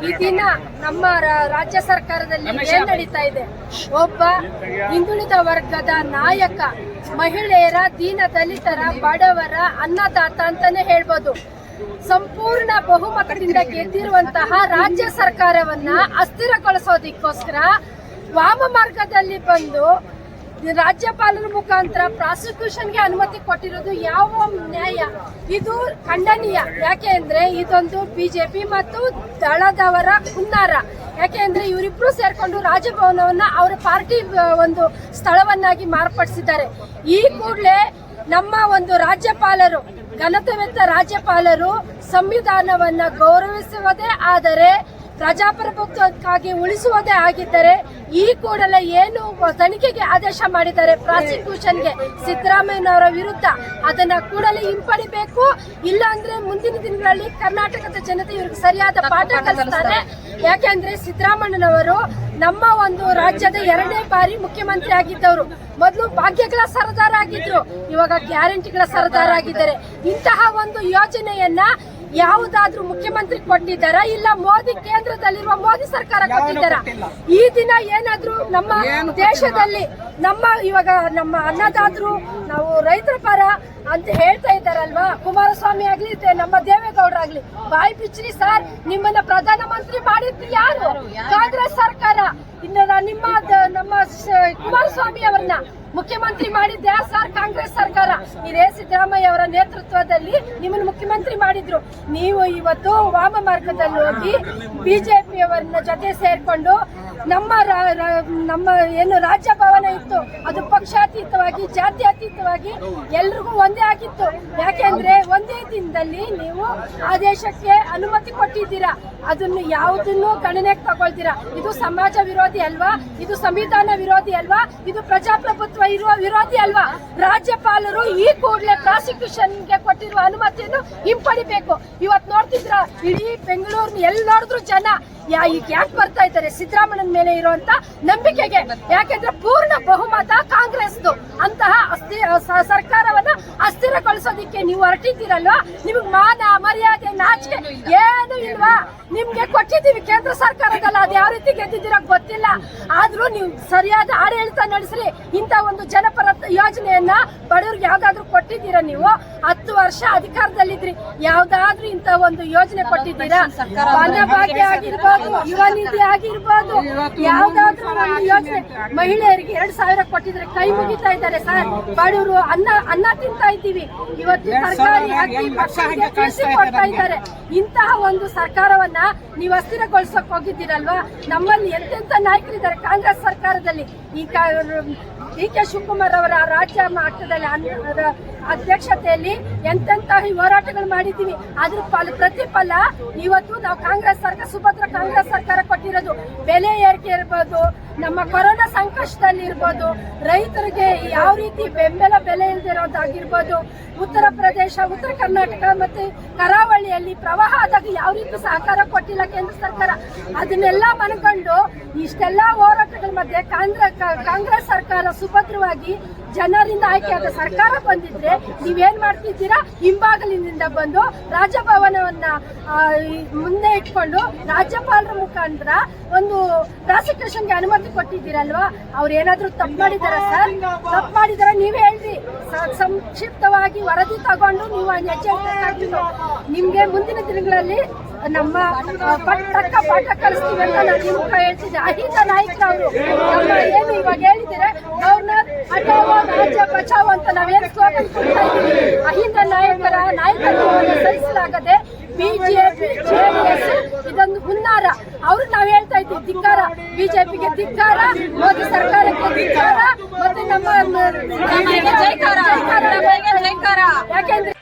ಈ ದಿನ ನಮ್ಮ ರಾಜ್ಯ ಸರ್ಕಾರದಲ್ಲಿ ಏನ್ ನಡೀತಾ ಇದೆ? ಒಬ್ಬ ಹಿಂದುಳಿದ ವರ್ಗದ ನಾಯಕ ಮಹಿಳೆಯರ ದೀನ ದಲಿತರ ಬಡವರ ಅನ್ನದಾತ ಅಂತಾನೆ ಹೇಳ್ಬೋದು. ಸಂಪೂರ್ಣ ಬಹುಮತದಿಂದ ಗೆದ್ದಿರುವಂತಹ ರಾಜ್ಯ ಸರ್ಕಾರವನ್ನ ಅಸ್ಥಿರಗೊಳಿಸೋದಿಕ್ಕೋಸ್ಕರ ವಾಮ ಮಾರ್ಗದಲ್ಲಿ ಬಂದು ರಾಜ್ಯಪಾಲರ ಮುಖಾಂತರ ಪ್ರಾಸಿಕ್ಯೂಷನ್ಗೆ ಅನುಮತಿ ಕೊಟ್ಟಿರೋದು ಯಾವ ನ್ಯಾಯ? ಇದು ಖಂಡನೀಯ. ಯಾಕೆ ಅಂದ್ರೆ ಇದೊಂದು ಬಿಜೆಪಿ ಮತ್ತು ದಳದವರ ಹುನ್ನಾರ. ಯಾಕೆ ಅಂದ್ರೆ ಇವರಿಬ್ರು ಸೇರ್ಕೊಂಡು ರಾಜಭವನವನ್ನ ಅವರ ಪಾರ್ಟಿ ಒಂದು ಸ್ಥಳವನ್ನಾಗಿ ಮಾರ್ಪಡಿಸಿದ್ದಾರೆ. ಈ ಕೂಡಲೇ ನಮ್ಮ ಒಂದು ರಾಜ್ಯಪಾಲರು ಘನತೆವೆತ್ತ ರಾಜ್ಯಪಾಲರು ಸಂವಿಧಾನವನ್ನ ಗೌರವಿಸುವುದೇ ಆದರೆ ಪ್ರಜಾಪ್ರಭುತ್ವಕ್ಕಾಗಿ ಉಳಿಸುವುದೇ ಆಗಿದ್ದರೆ ಈ ಕೂಡಲೇ ಏನು ತನಿಖೆಗೆ ಆದೇಶ ಮಾಡಿದ್ದಾರೆ ಪ್ರಾಸಿಕ್ಯೂಷನ್ಗೆ ಸಿದ್ದರಾಮಯ್ಯನವರ ವಿರುದ್ಧ ಅದನ್ನ ಕೂಡಲೇ ಹಿಂಪಡಿಬೇಕು. ಇಲ್ಲ ಅಂದ್ರೆ ಮುಂದಿನ ದಿನಗಳಲ್ಲಿ ಕರ್ನಾಟಕದ ಜನತೆ ಇವ್ರಿಗೆ ಸರಿಯಾದ ಪಾಠ ಕಲಿಸ್ತಾರೆ. ಯಾಕೆಂದ್ರೆ ಸಿದ್ದರಾಮಯ್ಯನವರು ನಮ್ಮ ಒಂದು ರಾಜ್ಯದ ಎರಡನೇ ಬಾರಿ ಮುಖ್ಯಮಂತ್ರಿ ಆಗಿದ್ದವರು. ಮೊದಲು ಭಾಗ್ಯಗಳ ಸರದಾರ ಆಗಿದ್ರು ಇವಾಗ ಗ್ಯಾರಂಟಿಗಳ ಸರದಾರ ಆಗಿದ್ದಾರೆ ಇಂತಹ ಒಂದು ಯೋಜನೆಯನ್ನ ಯಾವುದಾದ್ರೂ ಮುಖ್ಯಮಂತ್ರಿ ಕೊಟ್ಟಿದ್ದಾರ ಇಲ್ಲ ಮೋದಿ ಕೇಂದ್ರದಲ್ಲಿರುವ ಮೋದಿ ಸರ್ಕಾರ ಕೊಟ್ಟಿದ್ದಾರ? ಈ ದಿನ ಏನಾದ್ರೂ ನಮ್ಮ ದೇಶದಲ್ಲಿ ನಮ್ಮ ಇವಾಗ ನಮ್ಮ ಅನ್ನದಾದ್ರು ನಾವು ರೈತರ ಪರ ಅಂತ ಹೇಳ್ತಾ ಇದ್ದಾರಲ್ವಾ? ಕುಮಾರಸ್ವಾಮಿ ಆಗ್ಲಿ ನಮ್ಮ ದೇವೇಗೌಡರಾಗ್ಲಿ ಬಾಯಿ ಬಿಚ್ಚಿ ಸರ್ ನಿಮ್ಮನ್ನ ಪ್ರಧಾನ ಮಂತ್ರಿ ಮಾಡಿದ್ದು ಯಾರು? ಕಾಂಗ್ರೆಸ್ ಸರ್ಕಾರ. ಇನ್ನು ನಿಮ್ಮ ನಮ್ಮ ಕುಮಾರಸ್ವಾಮಿ ಅವರನ್ನ ಮುಖ್ಯಮಂತ್ರಿ ಮಾಡಿದ್ದೆ ಸರ್, ಕಾಂಗ್ರೆಸ್ ಸರ್ಕಾರ. ಇದೇ ಸಿದ್ದರಾಮಯ್ಯ ಅವರ ನೇತೃತ್ವದಲ್ಲಿ ನಿಮ್ಮನ್ನು ಮುಖ್ಯಮಂತ್ರಿ ಮಾಡಿದ್ರು. ನೀವು ಇವತ್ತು ವಾಮ ಮಾರ್ಗದಲ್ಲಿ ಹೋಗಿ ಬಿಜೆಪಿ ಅವರನ್ನ ಜೊತೆ ಸೇರ್ಕೊಂಡು ನಮ್ಮ ನಮ್ಮ ಏನು ರಾಜ್ಯ ಭವನ ಇತ್ತು, ಅದು ಪಕ್ಷಾತೀತವಾಗಿ, ಜಾತ್ಯತೀತವಾಗಿ ಎಲ್ರಿಗೂ ಒಂದೇ ಆಗಿತ್ತು. ಯಾಕೆಂದ್ರೆ ಒಂದೇ ದಿನದಲ್ಲಿ ನೀವು ಆದೇಶಕ್ಕೆ ಅನುಮತಿ ಕೊಟ್ಟಿದ್ದೀರಾ. ಅದನ್ನು ಯಾವುದನ್ನು ಗಣನೆಗೆ ತಗೊಳ್ತೀರಾ? ಇದು ಸಮಾಜ ವಿರೋಧಿ ಅಲ್ವಾ? ಇದು ಸಂವಿಧಾನ ವಿರೋಧಿ ಅಲ್ವಾ? ಇದು ಪ್ರಜಾಪ್ರಭುತ್ವ ಇರುವ ವಿರೋಧಿ ಅಲ್ವಾ? ರಾಜ್ಯಪಾಲರು ಈ ಕೂಡಲೇ ಪ್ರಾಸಿಕ್ಯೂಷನ್ಗೆ ಕೊಟ್ಟಿರುವ ಅನುಮತಿಯನ್ನು ಹಿಂಪಡಿಬೇಕು. ಇವತ್ತು ನೋಡ್ತಿದ್ರ ಇಡೀ ಬೆಂಗಳೂರಿನ ಎಲ್ಲಿ ನೋಡಿದ್ರು ಜನ ಯಾ ಈಗ ಯಾಕೆ ಬರ್ತಾ ಇದ್ದಾರೆ ಸಿದ್ದರಾಮಯ್ಯನ ಮೇಲೆ ಇರುವಂತ ನಂಬಿಕೆಗೆ? ಯಾಕೆಂದ್ರೆ ಪೂರ್ಣ ಬಹುಮತ ಕಾಂಗ್ರೆಸ್ದು. ಅಂತಹ ಅಸ್ಥಿ ಸ- ಸರ್ಕಾರವನ್ನ ನೀವು ಹೊರಟಿದ್ದೀರಲ್ವಾ? ನಿಮ್ಗೆ ಮಾನ, ಮರ್ಯಾದೆ, ನಾಚಿಕೆ ಏನು ಇಲ್ವಾ? ನಿಮ್ಗೆ ಕೊಟ್ಟಿದ್ದೀವಿ ಕೇಂದ್ರ ಸರ್ಕಾರದಲ್ಲಿ, ಅದು ಯಾವ ರೀತಿ ಗೆದ್ದಿದ್ದೀರೋ ಗೊತ್ತಿಲ್ಲ. ಆದ್ರೂ ನೀವು ಸರಿಯಾದ ಆಡಳಿತ ನಡೆಸ್ರಿ. ಇಂಥ ಒಂದು ಜನಪರ ಯೋಜನೆಯನ್ನ ಬಡವ್ರಿಗೆ ಯಾವ್ದಾದ್ರು ಕೊಟ್ಟಿದ್ದೀರಾ ನೀವು? ಹತ್ತು ವರ್ಷ ಅಧಿಕಾರದಲ್ಲಿದ್ರಿ ಯಾವ್ದಾದ್ರೂ ಇಂತ ಒಂದು ಯೋಜನೆ ಕೊಟ್ಟಿದ್ದೀರಾ? ಭಾಗ್ಯ ಆಗಿರ್ಬೋದು ಯುವ ನಿಧಿ ಆಗಿರ್ಬೋದು ಯಾವ್ದಾದ್ರೂ ಒಂದು ಯೋಜನೆ ಮಹಿಳೆಯರಿಗೆ ಎರಡ್ ಸಾವಿರ ಕೊಟ್ಟಿದ್ರೆ ಕೈ ಮುಗಿತಾ ಇದ್ದಾರೆ ಸರ್. ಬಡವರು ಅನ್ನ ಅನ್ನ ತಿಂತಾ ಇದ್ದೀವಿ. ಇವತ್ತು ಸರ್ಕಾರಿ ಅಕ್ಕಿ ಕೃಷಿ ಕೊಡ್ತಾ ಇದ್ದಾರೆ. ಇಂತಹ ಒಂದು ಸರ್ಕಾರವನ್ನ ನೀವು ಅಸ್ಥಿರಗೊಳಿಸಕ್ ಹೋಗಿದ್ದೀರಲ್ವಾ? ನಮ್ಮಲ್ಲಿ ಎಂತೆಂತ ನಾಯಕರಿದ್ದಾರೆ ಕಾಂಗ್ರೆಸ್ ಸರ್ಕಾರದಲ್ಲಿ? ಈ ಡಿ ಕೆ ಶಿವಕುಮಾರ್ ಅವರ ರಾಜ್ಯ ಮಟ್ಟದಲ್ಲಿ ಅಧ್ಯಕ್ಷತೆಯಲ್ಲಿ ಎಂತೆಂತ ಹೋರಾಟಗಳು ಮಾಡಿದ್ದೀವಿ. ಅದ್ರ ಫಲ ಪ್ರತಿಫಲ ಇವತ್ತು ನಾವು ಕಾಂಗ್ರೆಸ್ ಸರ್ಕಾರ, ಸುಭದ್ರ ಕಾಂಗ್ರೆಸ್ ಸರ್ಕಾರ ಕೊಟ್ಟಿರೋದು. ಬೆಲೆ ಏರಿಕೆ ಇರ್ಬೋದು, ನಮ್ಮ ಕೊರೋನಾ ಸಂಕಷ್ಟದಲ್ಲಿ ಇರ್ಬೋದು, ರೈತರಿಗೆ ಯಾವ ರೀತಿ ಬೆಂಬಲ ಬೆಲೆ ಇಲ್ದಿರೋದಾಗಿರ್ಬೋದು ಉತ್ತರ ಪ್ರದೇಶ, ಉತ್ತರ ಕರ್ನಾಟಕ ಮತ್ತೆ ಕರಾವಳಿಯಲ್ಲಿ ಪ್ರವಾಹ ಆದಾಗ ಯಾವ ರೀತಿ ಸಹಕಾರ ಕೊಟ್ಟಿಲ್ಲ ಕೇಂದ್ರ ಸರ್ಕಾರ. ಅದನ್ನೆಲ್ಲ ಮನಗಂಡು ಇಷ್ಟೆಲ್ಲ ಹೋರಾಟಗಳ ಮಧ್ಯೆ ಕಾಂಗ್ರೆಸ್ ಕಾಂಗ್ರೆಸ್ ಸರ್ಕಾರ ಸುಭದ್ರವಾಗಿ ಜನರಿಂದ ಆಯ್ಕೆಯಾದ ಸರ್ಕಾರ ಬಂದಿದ್ರೆ ನೀವೇನ್ ಮಾಡ್ತಿದ್ದೀರಾ? ಹಿಂಬಾಗಲಿನಿಂದ ಬಂದು ರಾಜಭವನವನ್ನ ಮುಂದೆ ಇಟ್ಕೊಂಡು ರಾಜ್ಯಪಾಲರ ಮುಖಾಂತರ ಒಂದು ಪ್ರಾಸಿಕ್ಯೂಷನ್ಗೆ ಅನುಮತಿ ಕೊಟ್ಟಿದ್ದೀರಲ್ವಾ? ಅವ್ರು ಏನಾದ್ರೂ ತಪ್ಪು ಮಾಡಿದಾರ ಸರ್? ತಪ್ಪು ಮಾಡಿದಾರ? ನೀವೇ ಹೇಳ್ರಿ. ಸಂಕ್ಷಿಪ್ತವಾಗಿ ವರದಿ ತಗೊಂಡು ನೀವು ಹೆಜ್ಜೆ ನಿಮಗೆ ಮುಂದಿನ ದಿನಗಳಲ್ಲಿ ನಮ್ಮ ಪಟ್ಟಕ್ಕ ಪಾಠ ಕಲಿಸ್ತೀವಿ ಅಂತ ನಾನು ನಿಮ್ಗೆ ಹೇಳ್ತಿದ್ದೆ. ಅಹಿಂದ ನಾಯಕರವರು ನಮ್ಮ ಏನು ಇವಾಗ ಹೇಳಿದ್ರೆ ಗವರ್ನರ್ ಹಟಾವೋ ರಾಜ್ಯ ಬಚಾವ್ ಅಂತ ನಾವೇನು ಸ್ಲೋಗನ್ ಕೊಡ್ತಾ ಇದ್ದೀವಿ. ಅಹಿಂದ ನಾಯಕರ ನಾಯಕತ್ವವನ್ನು ಸಹಿಸಲಾಗದೆ ಬಿಜೆಪಿ ಜೆಡಿಎಸ್ ಧಿಕ್ಕಾರ ಅವ್ರು ನಾವ್ ಹೇಳ್ತಾ ಇದ್ದೀವಿ ಧಿಕ್ಕಾರ ಬಿಜೆಪಿಗೆ ಧಿಕ್ಕಾರ ಮೋದಿ ಸರ್ಕಾರಕ್ಕೆ ಧಿಕ್ಕಾರ ಮತ್ತೆ ನಮ್ಮ ಜೈಕಾರ ಯಾಕೆಂದ್ರೆ